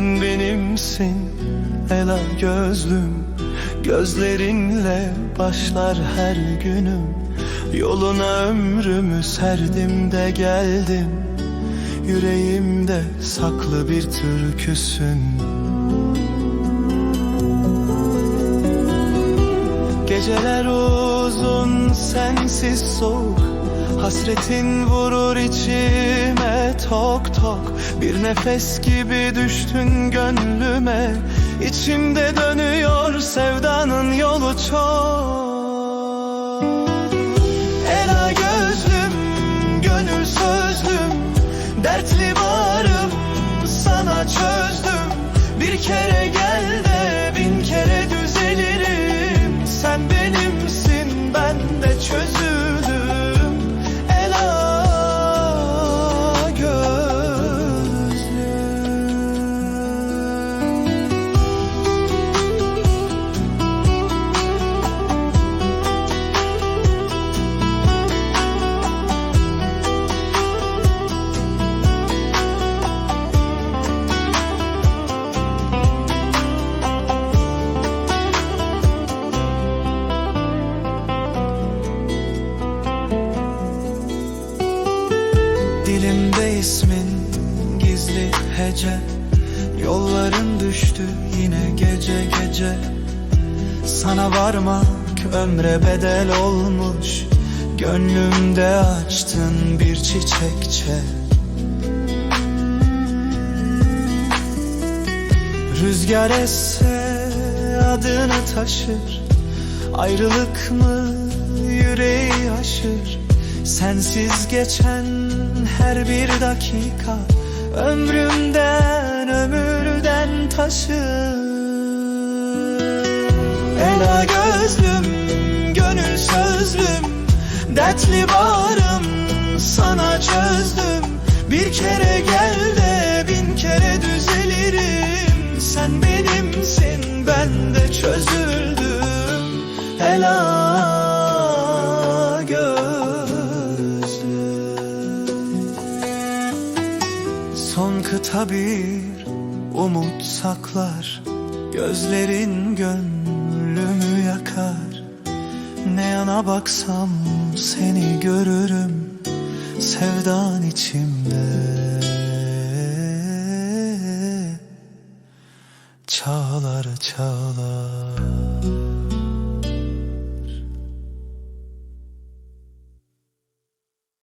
Sen benimsin ela gözlüm. Gözlerinle başlar her günüm. Yoluna ömrümü serdim de geldim. Yüreğimde saklı bir türküsün. Geceler uzun sensiz soğuk. Hasretin vurur içime tok tok. Bir nefes gibi düştün gönlüme. İçimde dönüyor sevdanın yolu çok. Ela gözlüm, gönül sözlüm. Dertli bağrım sana çözdüm. Bir kere gizli hece. Yolların düştü yine gece gece. Sana varmak ömre bedel olmuş. Gönlümde açtın bir çiçekçe. Rüzgar esse adını taşır. Ayrılık mı yüreği aşır. Sensiz geçen her bir dakika Ömrümden ömürden taşır. Ela gözlüm, gönül sözlüm Dertli bağrım sana çözdüm. Bir kere gel de bin kere düzelirim. Sen benimsin ben de çözüldüm kıta bir umut saklar. Gözlerin gönlümü yakar. Ne yana baksam seni görürüm. Sevdan içimde. Çağlar çağlar